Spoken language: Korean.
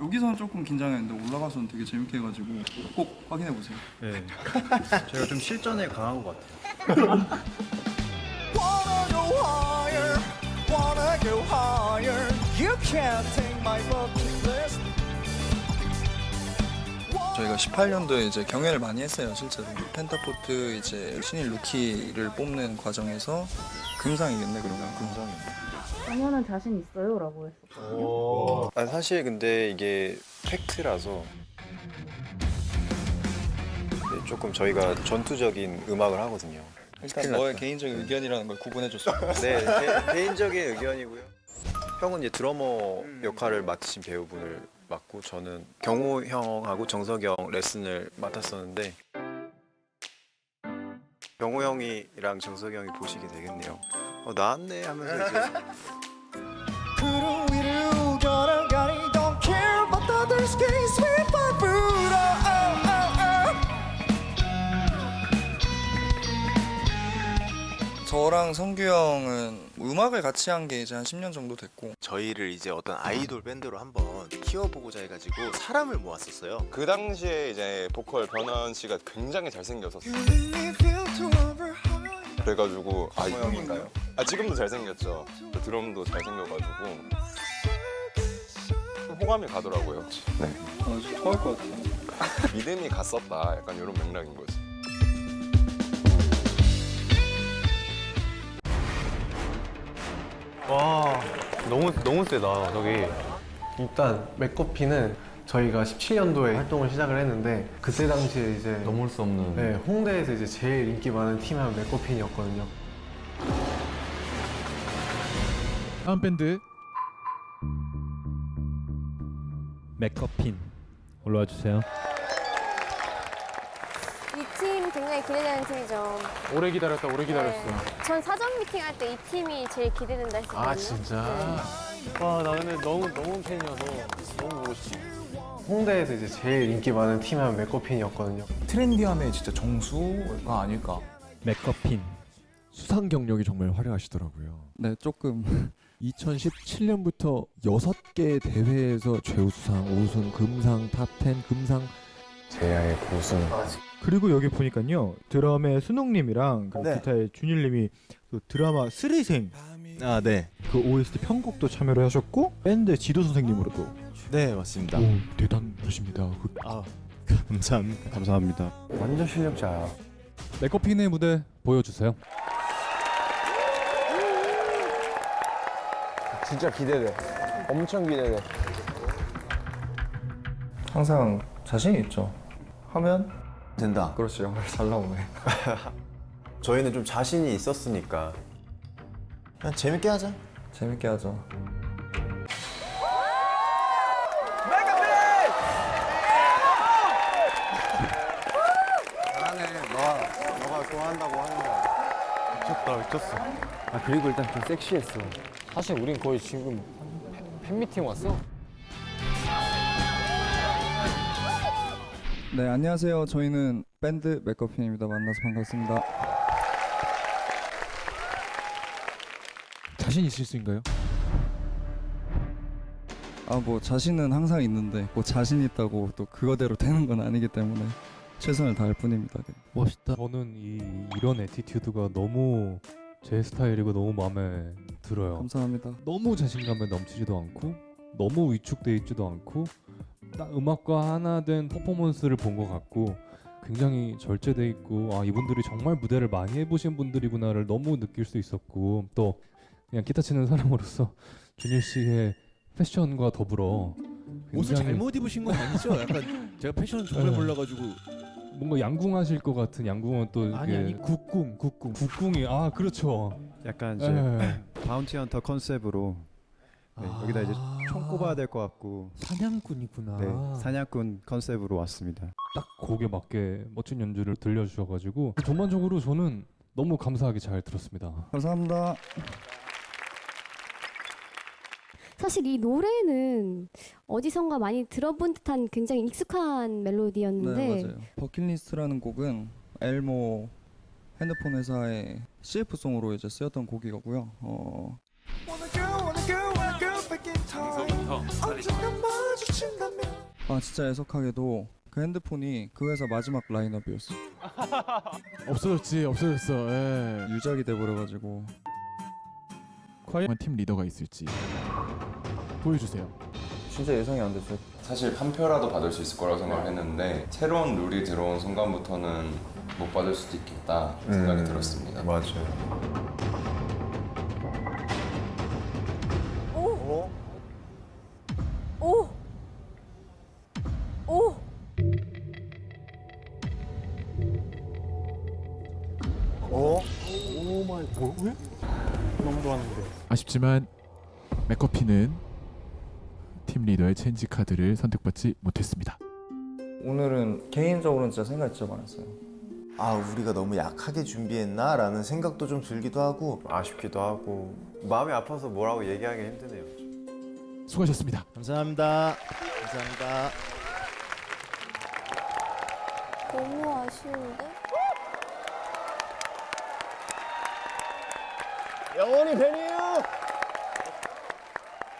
여기서는 조금 긴장했는데 올라가서는 되게 재밌게 해가지고 꼭 확인해 보세요. 네. 제가 좀 실전에 강한 것 같아요. Wanna go higher, wanna go higher. You can't take my bucket list. 저희가 18년도에 이제 경연을 많이 했어요 실제로 펜타포트 이제 신인 루키를 뽑는 과정에서 금상이겠네 그러면 금상이 작년은 자신 있어요? 라고 했었거든요. 아, 사실 근데 이게 팩트라서 네, 조금 저희가 전투적인 음악을 하거든요. 일단 너의 났다. 개인적인 의견이라는 걸 구분해 줬어 네, 개, 개인적인 의견이고요. 형은 이제 드러머 역할을 맡으신 배우분을 맡고 저는 경호 형하고 정석영 레슨을 맡았었는데 경호 형이랑 정석이 형이 보시게 되겠네요. 어, 나왔네 하면서 이제. 저랑 성규 형은 음악을 같이 한 게 이제 한 10년 정도 됐고 저희를 이제 어떤 아이돌 밴드로 한번 키워보고자 해가지고 사람을 모았었어요. 그 당시에 이제 보컬 변환 씨가 굉장히 overhigh. 그래가지고 아 경호 형인가요? 아 지금도 잘생겼죠. 저 드럼도 잘생겨가지고 호감이 가더라고요. 네. 아, 좋아할 것 같아 믿음이 갔었다. 약간 이런 맥락인 거지. 와 너무 너무 세다 저기 일단 맥커피는 저희가 17년도에 활동을 시작을 했는데 그때 당시에 이제 넘을 수 없는 네, 홍대에서 이제 제일 인기 많은 팀이 하면 맥커핀이었거든요 다음 밴드 맥커핀 올라와 주세요. 이 팀 굉장히 기대되는 팀이죠. 오래 기다렸다 오래 기다렸어 네. 전 사전 미팅 할 때 이 팀이 제일 기대된다 했었거든요. 아 진짜 네. 와나 근데 너무 너무 팬이어서 너무 보고 싶어 홍대에서 이제 제일 인기 많은 팀이 맥커핀이었거든요 트렌디함의 진짜 정수가 아닐까. 맥커핀 수상 경력이 정말 화려하시더라고요. 네 조금 2017년부터 6개 대회에서 최우수상, 우승, 금상, 탑10, 금상 제야의 고수 그리고 여기 보니까요 드럼의 순옥님이랑 그리고 네. 기타의 준일님이 그 드라마 쓰리생 아 네. 그 OST 편곡도 참여를 하셨고 밴드 지도 선생님으로도 네 맞습니다. 오 대단하십니다. 그 아 감사합니다. 감사합니다 완전 실력자야 맥커핀의 무대 보여주세요. 진짜 기대돼. 엄청 기대돼. 항상 자신 있죠? 하면 된다. 그렇지 영화 잘 나오네. 저희는 좀 자신이 있었으니까. 그냥 재밌게 하자. 재밌게 하죠. 너가 좋아한다고 하는 거 미쳤다 미쳤어. 아 그리고 일단 좀 섹시했어 사실 우린 거의 지금 팬미팅 왔어 네 안녕하세요 저희는 밴드 맥커핀입니다 만나서 반갑습니다 자신 있으신가요? 아 뭐 자신은 항상 있는데 뭐 자신 있다고 또 그거대로 되는 건 아니기 때문에 최선을 다할 뿐입니다 네. 멋있다. 저는 이 이런 에티튜드가 너무 제 스타일이고 너무 마음에 들어요. 감사합니다 너무 자신감에 넘치지도 않고 너무 위축돼 있지도 않고 딱 음악과 하나 된 퍼포먼스를 본 것 같고 굉장히 절제돼 있고 아 이분들이 정말 무대를 많이 해보신 분들이구나를 너무 느낄 수 있었고 또 그냥 기타 치는 사람으로서 준일 씨의 패션과 더불어 옷을 굉장히 잘못 입으신 건 아니죠? 약간 제가 패션은 정말 네. 몰라가지고 뭔가 양궁하실 것 같은 양궁은 또 아니, 이게 아니, 국궁 국궁 국궁이 아 그렇죠 약간 이제 예. 바운티 헌터 컨셉으로. 네, 여기다 이제 총 꼽아야 될 것 같고. 사냥꾼이구나. 네, 사냥꾼 컨셉으로 왔습니다. 딱 곡에 맞게 멋진 연주를 들려주셔가지고 전반적으로 저는 너무 감사하게 잘 들었습니다. 감사합니다. 사실 이 노래는 어디선가 많이 들어본 듯한 굉장히 익숙한 멜로디였는데 네 맞아요. 버킷리스트라는 곡은 엘모 핸드폰 회사의 CF송으로 이제 쓰였던 곡이고요 어, 아 진짜 애석하게도 그 핸드폰이 그 회사 마지막 라인업이었어. 없어졌지 없어졌어. 예. 유작이 돼버려가지고 과연 팀 리더가 있을지 보여주세요. 진짜 예상이 안 됐어요. 사실 한 표라도 받을 수 있을 거라고 생각을 했는데 새로운 룰이 들어온 순간부터는 못 받을 수도 있겠다 생각이 음, 들었습니다. 맞아요. 오! 오! 오! 어? 아쉽지만 맥커피는 팀 리더의 체인지 카드를 선택받지 못했습니다. 오늘은 개인적으로는 진짜 생각이 진짜 많았어요. 아 우리가 너무 약하게 준비했나? 라는 생각도 좀 들기도 하고 아쉽기도 하고 마음이 아파서 뭐라고 얘기하기 힘드네요. 수고하셨습니다. 감사합니다 감사합니다 너무 아쉬운데? 영원히 팬이에요.